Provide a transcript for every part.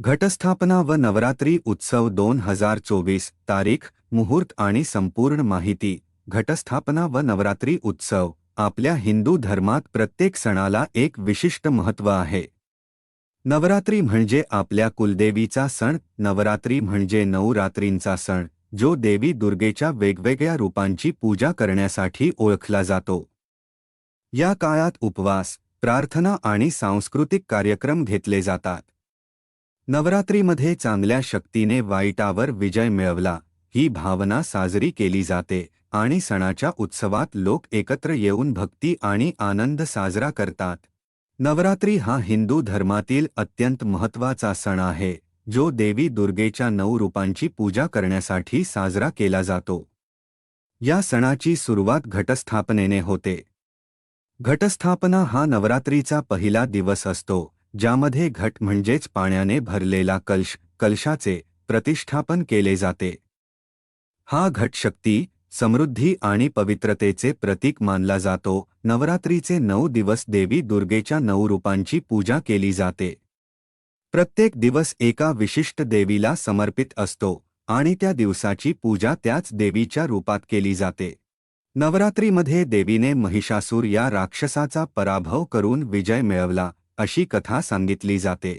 घटस्थापना व नवरात्री उत्सव दोन हजार चोवीस तारीख मुहूर्त आणि संपूर्ण माहिती. घटस्थापना व नवरात्री उत्सव आपल्या हिंदू धर्मात प्रत्येक सणाला एक विशिष्ट महत्त्व आहे. नवरात्री म्हणजे आपल्या कुलदेवीचा सण नवरात्री म्हणजे नऊ रात्रींचा सण जो देवी दुर्गेच्या वेगवेगळ्या रूपांची पूजा करण्यासाठी ओळखला जातो. या काळात उपवास प्रार्थना आणि सांस्कृतिक कार्यक्रम घेतले जातात. नवरात्रीमध्ये चांगल्या शक्तीने वाईटावर विजय मिळवला. ही भावना साजरी केली जाते आणि सणाच्या उत्सवात लोक एकत्र येऊन भक्ती आणि आनंद साजरा करतात. नवरात्री हा हिंदू धर्मातील अत्यंत महत्त्वाचा सण आहे जो देवी दुर्गेच्या नऊ रूपांची पूजा करण्यासाठी साजरा केला जातो. या सणाची सुरुवात घटस्थापनेने होते. घटस्थापना हा नवरात्रीचा पहिला दिवस असतो. ज्यामध्ये घट म्हणजेच पाण्याने भरलेला कलश कलशाचे प्रतिष्ठापन केले जाते. हा घट शक्ती समृद्धी आणि पवित्रतेचे प्रतीक मानला जातो. नवरात्रीचे नऊ दिवस देवी दुर्गेच्या नऊ रूपांची पूजा केली जाते. प्रत्येक दिवस एका विशिष्ट देवीला समर्पित असतो आणि त्या दिवसाची पूजा त्याच देवीच्या रूपात केली जाते. नवरात्रीमध्ये देवीने महिषासूर या राक्षसाचा पराभव करून विजय मिळवला. अशी कथा सांगितली जाते.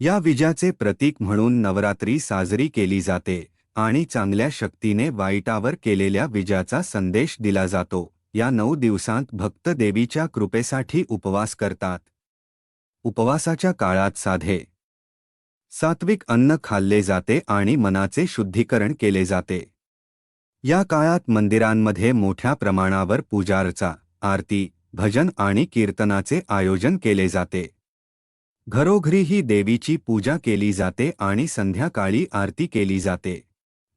या विजयाचे प्रतीक म्हणून नवरात्री साजरी केली जाते आणि चांगल्या शक्तीने वाईटावर केलेल्या विजयाचा संदेश दिला जातो. या नऊ दिवसांत भक्त देवीच्या कृपेसाठी उपवास करतात. उपवासाच्या काळात साधे. सात्विक अन्न खाल्ले जाते आणि मनाचे शुद्धीकरण केले जाते. या काळात मंदिरांमध्ये मोठ्या प्रमाणावर पूजार्चा आरती भजन आणि कीर्तनाचे आयोजन केले जाते. घरोघरीही देवीची पूजा केली जाते आणि संध्याकाळी आरती केली जाते.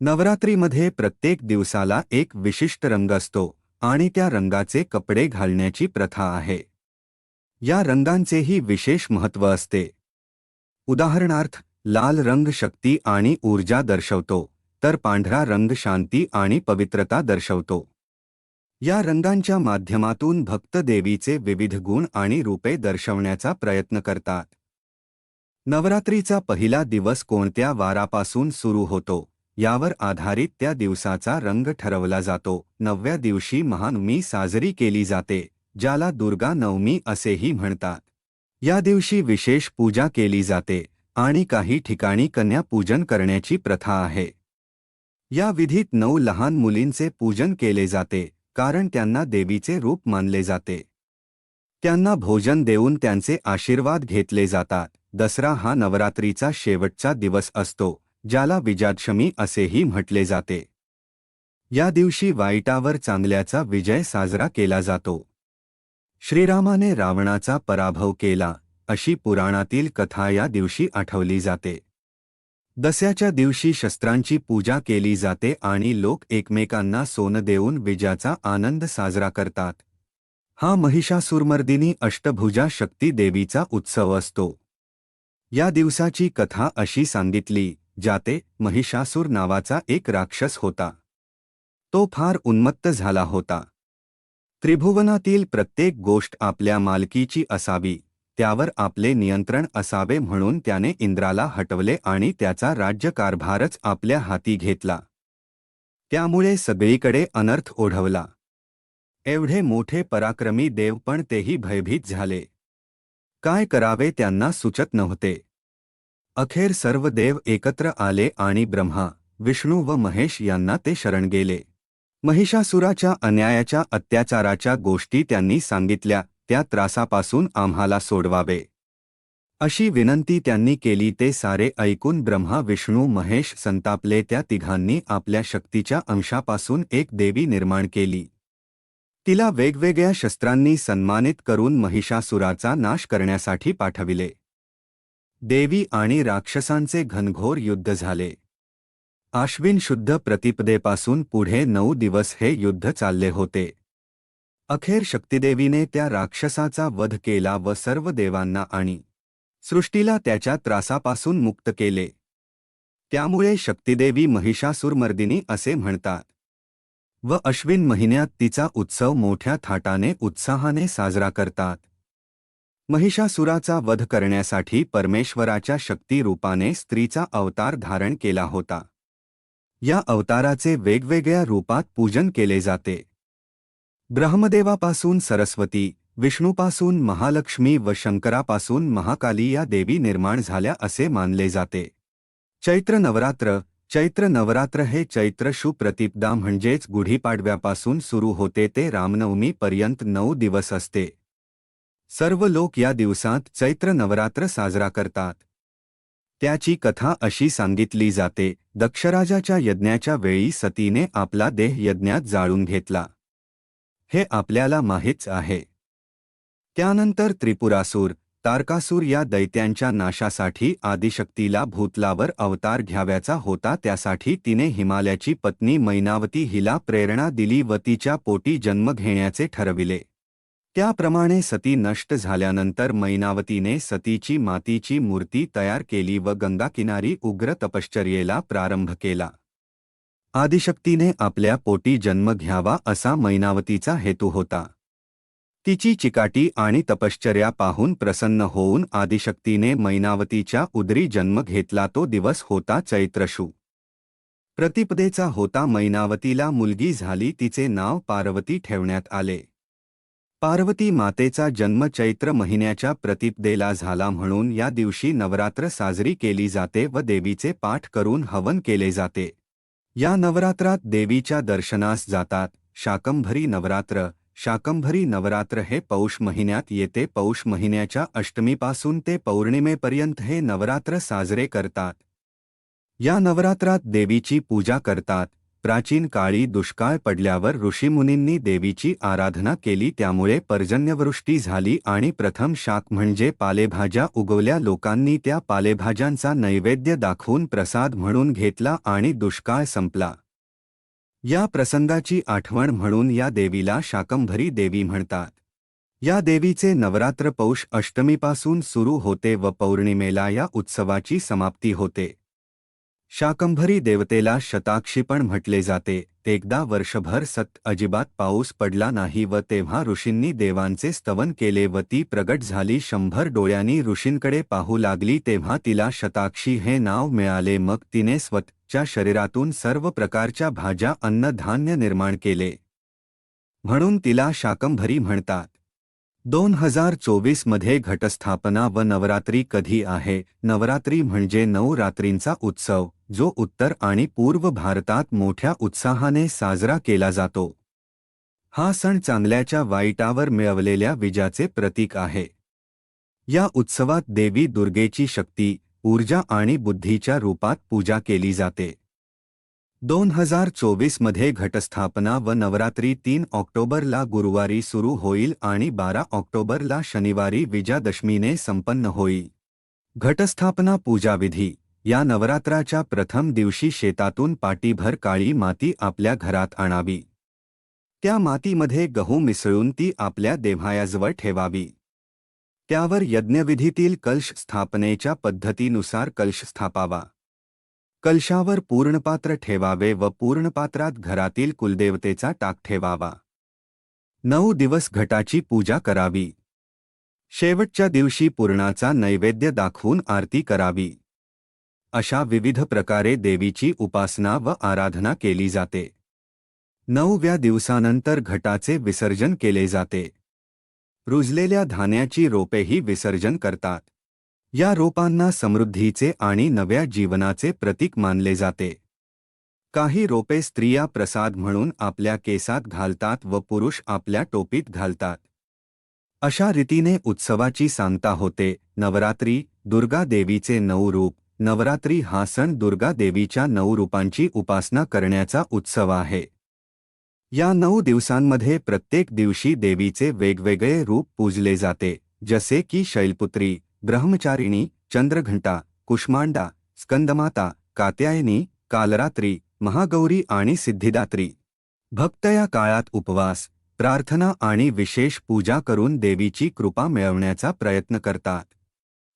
नवरात्रीमध्ये प्रत्येक दिवसाला एक विशिष्ट रंग असतो आणि त्या रंगाचे कपडे घालण्याची प्रथा आहे. या रंगांचेही विशेष महत्त्व असते. उदाहरणार्थ, लाल रंग शक्ती आणि ऊर्जा दर्शवतो, तर पांढरा रंग शांती आणि पवित्रता दर्शवतो. या रंगांच्या माध्यमातून भक्त देवीचे विविध गुण आणि रूपे दर्शवण्याचा प्रयत्न करतात. नवरात्रीचा पहिला दिवस कोणत्या वारापासून सुरू होतो? यावर आधारित त्या दिवसाचा रंग ठरवला जातो. नवव्या दिवशी महानवमी साजरी केली जाते ज्याला दुर्गा नवमी असेही म्हणतात. या दिवशी विशेष पूजा केली जाते आणि काही ठिकाणी कन्या पूजन करण्याची प्रथा आहे. या विधीत नऊ लहान मुलींचे पूजन केले जाते. कारण त्यांना देवीचे रूप मानले जाते. त्यांना भोजन देऊन त्यांचे आशीर्वाद घेतले जातात. दसरा हा नवरात्रीचा शेवटचा दिवस असतो ज्याला विजयादशमी असेही म्हटले जाते. या दिवशी वाईटावर चांगल्याचा विजय साजरा केला जातो. श्रीरामाने रावणाचा पराभव केला अशी पुराणातील कथा या दिवशी आठवली जाते. दस्याच्या दिवशी शस्त्रांची पूजा केली जाते आणि लोक एकमेकांना सोनं देऊन विजयाचा आनंद साजरा करतात. हा महिषासुरमर्दिनी अष्टभुजा शक्ती देवीचा उत्सव असतो. या दिवसाची कथा अशी सांगितली जाते महिषासूर नावाचा एक राक्षस होता. तो फार उन्मत्त झाला होता. त्रिभुवनातील प्रत्येक गोष्ट आपल्या मालकीची असावी. त्यावर आपले नियंत्रण असावे म्हणून त्याने इंद्राला हटवले आणि त्याचा राज्यकारभारच आपल्या हाती घेतला. त्यामुळे सगळीकडे अनर्थ ओढवला. एवढे मोठे पराक्रमी देव पण तेही भयभीत झाले. काय करावे त्यांना सुचत नव्हते. अखेर सर्व देव एकत्र आले आणि ब्रह्मा विष्णू व महेश यांना ते शरण गेले. महिषासुराच्या अन्यायाच्या अत्याचाराच्या गोष्टी त्यांनी सांगितल्या. त्या त्रासापासून आम्हाला सोडवावे. अशी विनंती त्यांनी केली ते सारे ऐकून ब्रह्मा विष्णू महेश संतापले त्या तिघांनी आपल्या शक्तीच्या अंशापासून एक देवी निर्माण केली. तिला वेगवेगळ्या शस्त्रांनी सन्मानित करून महिषासुराचा नाश करण्यासाठी पाठविले. देवी आणि राक्षसांचे घनघोर युद्ध झाले. आश्विन शुद्ध प्रतिपदेपासून पुढे नऊ दिवस हे युद्ध चालले होते. अखेर शक्तिदेवीने त्या राक्षसाचा वध केला व सर्व देवांना आणि सृष्टीला त्याच्या त्रासापासून मुक्त केले. त्यामुळे शक्तिदेवी महिषासुरमर्दिनी असे म्हणतात. व अश्विन महिन्यात तिचा उत्सव मोठ्या थाटाने उत्साहाने साजरा करतात. महिषासुराचा वध करण्यासाठी परमेश्वराच्या शक्ती रूपाने स्त्रीचा अवतार धारण केला होता. या अवताराचे वेगवेगळ्या रूपात पूजन केले जाते. ब्रह्मदेवापासून सरस्वती विष्णूपासून महालक्ष्मी व शंकरापासून महाकाली या देवी निर्माण झाल्या असे मानले जाते. चैत्र नवरात्र चैत्र नवरात्र हे चैत्र प्रतिपदा म्हणजेच गुढीपाडव्यापासून सुरू होते ते रामनवमीपर्यंत नऊ दिवस असते. सर्व लोक या दिवसांत चैत्र नवरात्र साजरा करतात. त्याची कथा अशी सांगितली जाते दक्षराजाच्या यज्ञाच्या वेळी सतीने आपला देह यज्ञात जाळून घेतला. हे आपल्याला माहीतच आहे. त्यानंतर त्रिपुरासूर तारकासूर या दैत्यांच्या नाशासाठी आदिशक्तीला भूतलावर अवतार घ्याव्याचा होता त्यासाठी तिने हिमालयाची पत्नी मैनावती हिला प्रेरणा दिली व तिच्या पोटी जन्म घेण्याचे ठरविले. त्याप्रमाणे सती नष्ट झाल्यानंतर मैनावतीने सतीची मातीची मूर्ती तयार केली व गंगाकिनारी उग्र तपश्चर्येला प्रारंभ केला. आदिशक्तीने आपल्या पोटी जन्म घ्यावा असा मैनावतीचा हेतू होता. तिची चिकाटी आणि तपश्चर्या पाहून प्रसन्न होऊन आदिशक्तीने मैनावतीच्या उदरी जन्म घेतला तो दिवस होता चैत्रशू. प्रतिपदेचा होता मैनावतीला मुलगी झाली तिचे नाव पार्वती ठेवण्यात आले. पार्वती मातेचा जन्म चैत्र महिन्याच्या प्रतिपदेला झाला म्हणून या दिवशी नवरात्र साजरी केली जाते व देवीचे पाठ करून हवन केले जाते. या नवरात्रात देवीच्या दर्शनास जातात. शाकंभरी नवरात्र. शाकंभरी नवरात्र हे पौष महिन्यात येते. पौष महिन्याच्या अष्टमीपासून ते पौर्णिमेपर्यंत हे नवरात्र साजरे करतात. या नवरात्रात देवीची पूजा करतात. प्राचीन काळी दुष्काळ पडल्यावर ऋषीमुनींनी देवीची आराधना केली त्यामुळे पर्जन्यवृष्टी झाली आणि प्रथम शाक म्हणजे पालेभाज्या उगवल्या. लोकांनी त्या पालेभाज्यांचा नैवेद्य दाखवून प्रसाद म्हणून घेतला आणि दुष्काळ संपला. या प्रसंगाची आठवण म्हणून या देवीला शाकंभरी देवी म्हणतात. या देवीचे नवरात्र पौष अष्टमीपासून सुरू होते व पौर्णिमेला या उत्सवाची समाप्ती होते. शाकंभरी देवतेला शताक्षी पण म्हटले जाते. एकदा वर्षभर सत अजिबात पाऊस पडला नाही व तेव्हा ऋषींनी देवांचे स्तवन केले व ती प्रगट झाली. शंभर डोळ्यांनी ऋषींकडे पाहू लागली तेव्हा तिला शताक्षी हे नाव मिळाले. मग तिने स्वतःच्या शरीरातून सर्व प्रकारच्या भाज्या अन्नधान्य निर्माण केले. म्हणून तिला शाकंभरी म्हणतात. दोन हजार चोवीसमध्ये घटस्थापना व नवरात्री कधी आहे? नवरात्री म्हणजे नऊ रात्रींचा उत्सव जो उत्तर आणि पूर्व भारतात मोठ्या उत्साहाने साजरा केला जातो. हा सण चांगल्याच्या वाईटावर मिळवलेल्या विजाचे प्रतीक आहे. या उत्सवात देवी दुर्गेची शक्ती ऊर्जा आणि बुद्धीच्या रूपात पूजा केली जाते. दोन हजार चोवीसमध्ये घटस्थापना व नवरात्री तीन ऑक्टोबरला गुरुवारी सुरू होईल आणि बारा ऑक्टोबरला शनिवारी विजयादशमीने संपन्न होईल. घटस्थापना पूजाविधी. या नवरात्राच्या प्रथम दिवशी शेतातून पाटीभर काळी माती आपल्या घरात आणावी. त्या मातीमध्ये गहू मिसळून ती आपल्या देव्हायाजवळ ठेवावी. त्यावर यज्ञविधीतील कलश स्थापनेच्या पद्धतीनुसार कलश स्थापावा. कलशावर पूर्णपात्र ठेवावे व पूर्णपात्रात घरातील कुलदेवतेचा टाक ठेवावा. नऊ दिवस घटाची पूजा करावी. शेवटच्या दिवशी पूर्णाचा नैवेद्य दाखवून आरती करावी. अशा विविध प्रकारे देवीची उपासना व आराधना केली जाते. नऊव्या दिवसानंतर घटाचे विसर्जन केले जाते. रुजलेल्या धान्याची रोपेही विसर्जन करतात. या रोपांना समृद्धीचे आणि नव्या जीवनाचे प्रतीक मानले जाते. काही रोपे स्त्रिया प्रसाद म्हणून आपल्या केसात घालतात व पुरुष आपल्या टोपीत घालतात. अशा रीतीने उत्सवाची सांगता होते नवरात्री दुर्गा देवीचे नऊ रूप नवरात्री हा सण दुर्गा देवीच्या नऊ रूपांची उपासना करण्याचा उत्सव आहे. या नऊ दिवसांमध्ये प्रत्येक दिवशी देवीचे वेगवेगळे रूप पूजले जाते जसे की शैलपुत्री ब्रह्मचारिणी चंद्रघंटा कुष्मांडा स्कंदमाता कात्यायनी कालरात्री महागौरी आणि सिद्धिदात्री. भक्त या काळात उपवास प्रार्थना आणि विशेष पूजा करून देवीची कृपा मिळवण्याचा प्रयत्न करतात.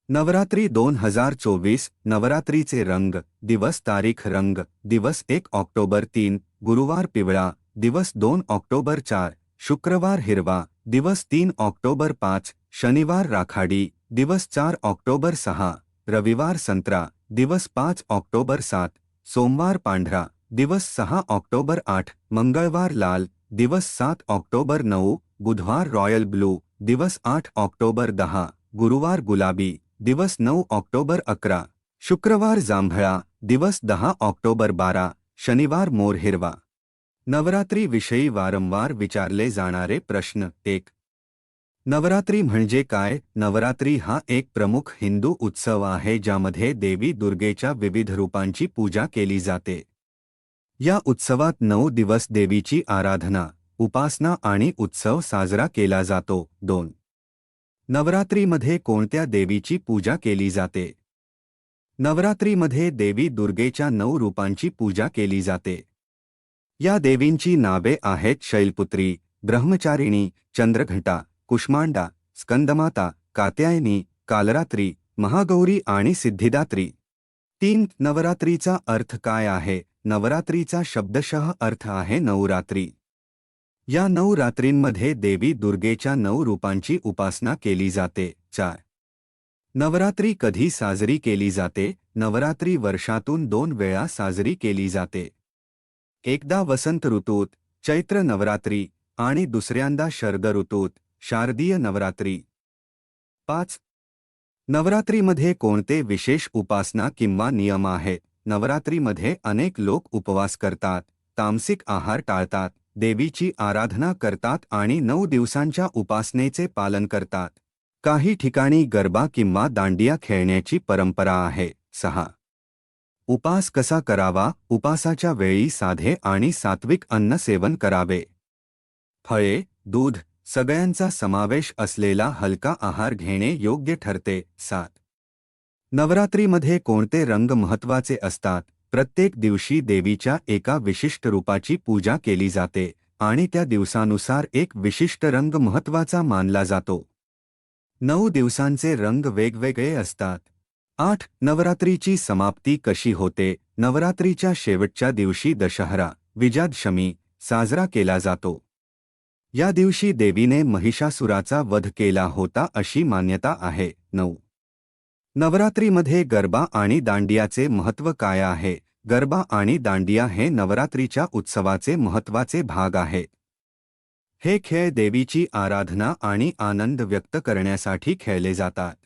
नवरात्री दोन हजार चोवीस नवरात्रीचे रंग दिवस तारीख रंग दिवस एक ऑक्टोबर तीन गुरुवार पिवळा दिवस दोन ऑक्टोबर चार शुक्रवार हिरवा दिवस तीन ऑक्टोबर पाच शनिवार राखाडी. दिवस चार ऑक्टोबर सहा, रविवार संत्रा, दिवस पाच ऑक्टोबर सात, सोमवार पांढरा, दिवस सहा ऑक्टोबर आठ, मंगळवार लाल, दिवस सात ऑक्टोबर नऊ, बुधवार रॉयल ब्लू, दिवस आठ ऑक्टोबर दहा, गुरुवार गुलाबी, दिवस नऊ ऑक्टोबर अकरा, शुक्रवार जांभळा, दिवस दहा ऑक्टोबर बारा, शनिवार मोर हिरवा नवरात्री विषयी वारंवार विचारले जाणारे प्रश्न एक नवरात्री म्हणजे काय? नवरात्री हा एक प्रमुख हिंदू उत्सव आहे ज्यामध्ये देवी दुर्गेच्या विविध रूपांची पूजा केली जाते. या उत्सवात नऊ दिवस देवीची आराधना, उपासना आणि उत्सव साजरा केला जातो. दोन. नवरात्रीमध्ये कोणत्या देवीची पूजा केली जाते? नवरात्रीमध्ये देवी दुर्गेच्या नऊ रूपांची पूजा केली जाते. या देवींची नावे आहेत शैलपुत्री, ब्रह्मचारिणी, चंद्रघटा कुष्मांडा स्कंदमाता कात्यायनी कालरात्री महागौरी आणि सिद्धिदात्री. तीन नवरात्रीचा अर्थ काय आहे? नवरात्रीचा शब्दशः अर्थ आहे नवरात्री. या नऊ रात्रींमध्ये देवी दुर्गेच्या नऊ रूपांची उपासना केली जाते. चार. नवरात्री कधी साजरी केली जाते? नवरात्री वर्षातून दोन वेळा साजरी केली जाते. एकदा वसंत ऋतूत चैत्र नवरात्री आणि दुसऱ्यांदा शरद ऋतूत शारदीय नवरात्री. पाच. नवरात्रीमध्ये कोणते विशेष उपासना किंवा नियम आहेत नवरात्रीमध्ये अनेक लोक उपवास करतात, तामसिक आहार टाळतात, देवीची आराधना करतात आणि नऊ दिवसांच्या उपासनेचे पालन करतात. काही ठिकाणी गरबा किंवा दांडिया खेळण्याची परंपरा आहे. सहा. उपास कसा करावा? उपासाच्या वेळी साधे आणि सात्विक अन्न सेवन करावे. फळे, दूध सगळ्यांचा समावेश असलेला हलका आहार घेणे योग्य ठरते. सात. नवरात्रीमध्ये कोणते रंग महत्त्वाचे असतात? प्रत्येक दिवशी देवीच्या एका विशिष्ट रूपाची पूजा केली जाते आणि त्या दिवसानुसार एक विशिष्ट रंग महत्त्वाचा मानला जातो. नऊ दिवसांचे रंग वेगवेगळे असतात. आठ. नवरात्रीची समाप्ती कशी होते? नवरात्रीच्या शेवटच्या दिवशी दशहरा विजयादशमी साजरा केला जातो. या दिवशी देवीने महिषासुराचा वध केला होता अशी मान्यता आहे. नऊ. नवरात्रीमध्ये गरबा आणि दांडियाचे महत्त्व काय आहे? गरबा आणि दांडिया हे नवरात्रीच्या उत्सवाचे महत्त्वाचे भाग आहे. हे खेळ देवीची आराधना आणि आनंद व्यक्त करण्यासाठी खेळले जातात.